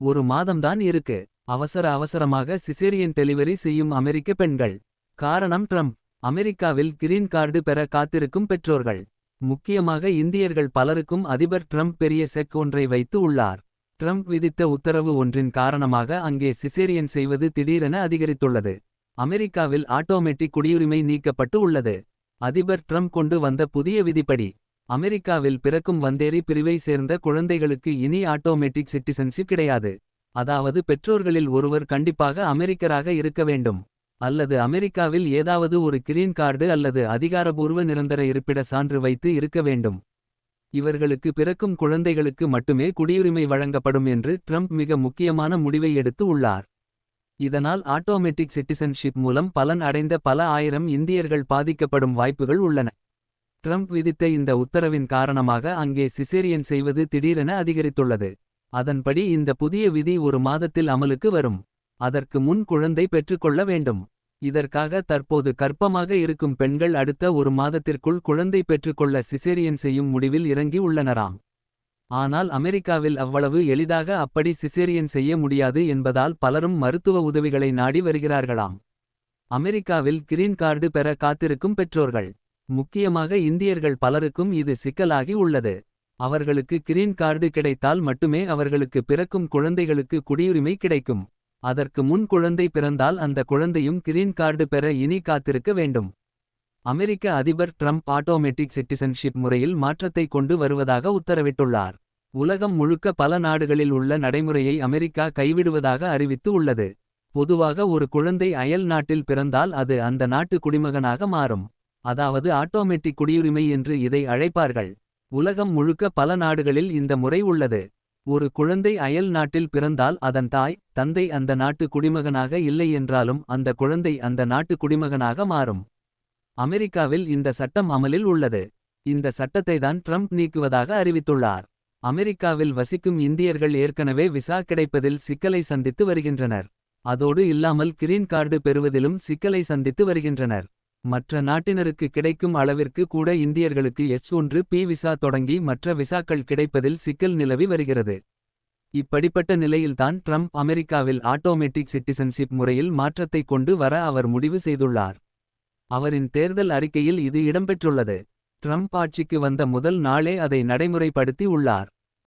ஒரு மாதம்தான் இருக்கு. அவசர அவசரமாக சிசேரியன் டெலிவரி செய்யும் அமெரிக்க பெண்கள். காரணம் ட்ரம்ப். அமெரிக்காவில் கிரீன் கார்டு பெற காத்திருக்கும் பெற்றோர்கள். முக்கியமாக இந்தியர்கள் பலருக்கும் அதிபர் ட்ரம்ப் பெரிய செக் ஒன்றை வைத்து உள்ளார். ட்ரம்ப் விதித்த உத்தரவு ஒன்றின் காரணமாக அங்கே சிசேரியன் செய்வது திடீரென அதிகரித்துள்ளது. அமெரிக்காவில் ஆட்டோமேட்டிக் குடியுரிமை நீக்கப்பட்டு உள்ளது. அதிபர் ட்ரம்ப் கொண்டு வந்த புதிய விதிப்படி அமெரிக்காவில் பிறக்கும் வந்தேரி பிரிவை சேர்ந்த குழந்தைகளுக்கு இனி ஆட்டோமேட்டிக் சிட்டிசன்ஷிப் கிடையாது. அதாவது பெற்றோர்களில் ஒருவர் கண்டிப்பாக அமெரிக்கராக இருக்க வேண்டும். அல்லது அமெரிக்காவில் ஏதாவது ஒரு கிரீன் கார்டு அல்லது அதிகாரபூர்வ நிரந்தர இருப்பிட சான்று வைத்து இருக்க வேண்டும். இவர்களுக்கு பிறக்கும் குழந்தைகளுக்கு மட்டுமே குடியுரிமை வழங்கப்படும் என்று ட்ரம்ப் மிக முக்கியமான முடிவை எடுத்து உள்ளார். இதனால் ஆட்டோமேட்டிக் சிட்டிசன்ஷிப் மூலம் பலன் அடைந்த பல ஆயிரம் இந்தியர்கள் பாதிக்கப்படும் வாய்ப்புகள் உள்ளன. ட்ரம்ப் விதித்த இந்த உத்தரவின் காரணமாக அங்கே சிசேரியன் செய்வது திடீரென அதிகரித்துள்ளது. அதன்படி இந்த புதிய விதி ஒரு மாதத்தில் அமலுக்கு வரும். அதற்கு முன் குழந்தை பெற்றுக்கொள்ள வேண்டும். இதற்காக தற்போது கற்பமாக இருக்கும் பெண்கள் அடுத்த ஒரு மாதத்திற்குள் குழந்தை பெற்றுக்கொள்ள சிசேரியன் செய்யும் முடிவில் இறங்கி உள்ளனராம். ஆனால் அமெரிக்காவில் அவ்வளவு எளிதாக அப்படி சிசேரியன் செய்ய முடியாது என்பதால் பலரும் மருத்துவ உதவிகளை நாடி வருகிறார்களாம். அமெரிக்காவில் கிரீன் கார்டு பெற காத்திருக்கும் பெற்றோர்கள். முக்கியமாக இந்தியர்கள் பலருக்கும் இது சிக்கலாகி உள்ளது. அவர்களுக்கு கிரீன் கார்டு கிடைத்தால் மட்டுமே அவர்களுக்கு பிறக்கும் குழந்தைகளுக்கு குடியுரிமை கிடைக்கும். அதற்கு முன் குழந்தை பிறந்தால் அந்த குழந்தையும் கிரீன் கார்டு பெற இனி காத்திருக்க வேண்டும். அமெரிக்க அதிபர் ட்ரம்ப் ஆட்டோமேட்டிக் சிட்டிசன்ஷிப் முறையில் மாற்றத்தை கொண்டு வருவதாக உத்தரவிட்டுள்ளார். உலகம் முழுக்க பல நாடுகளில் உள்ள நடைமுறையை அமெரிக்கா கைவிடுவதாக அறிவித்து உள்ளது. பொதுவாக ஒரு குழந்தை அயல் நாட்டில் பிறந்தால் அது அந்த நாட்டு குடிமகனாக மாறும். அதாவது ஆட்டோமேட்டிக் குடியுரிமை என்று இதை அழைப்பார்கள். உலகம் முழுக்க பல நாடுகளில் இந்த முறை உள்ளது. ஒரு குழந்தை அயல் நாட்டில் பிறந்தால் அதன் தாய் தந்தை அந்த நாட்டு குடிமகனாக இல்லை என்றாலும் அந்த குழந்தை அந்த நாட்டு குடிமகனாக மாறும். அமெரிக்காவில் இந்த சட்டம் அமலில் உள்ளது. இந்த சட்டத்தை தான் ட்ரம்ப் நீக்குவதாக அறிவித்துள்ளார். அமெரிக்காவில் வசிக்கும் இந்தியர்கள் ஏற்கனவே விசா கிடைப்பதில் சிக்கலை சந்தித்து வருகின்றனர். அதோடு இல்லாமல் கிரீன் கார்டு பெறுவதிலும் சிக்கலை சந்தித்து வருகின்றனர். மற்ற நாட்டினருக்கு கிடைக்கும் அளவிற்கு கூட இந்தியர்களுக்கு எச் ஒன்று பி விசா தொடங்கி மற்ற விசாக்கள் கிடைப்பதில் சிக்கல் நிலவி வருகிறது. இப்படிப்பட்ட நிலையில்தான் ட்ரம்ப் அமெரிக்காவில் ஆட்டோமேட்டிக் சிட்டிசன்ஷிப் முறையில் மாற்றத்தை கொண்டு வர அவர் முடிவு செய்துள்ளார். அவரின் தேர்தல் அறிக்கையில் இது இடம்பெற்றுள்ளது. ட்ரம்ப் ஆட்சிக்கு வந்த முதல் நாளே அதை நடைமுறைப்படுத்தி உள்ளார்.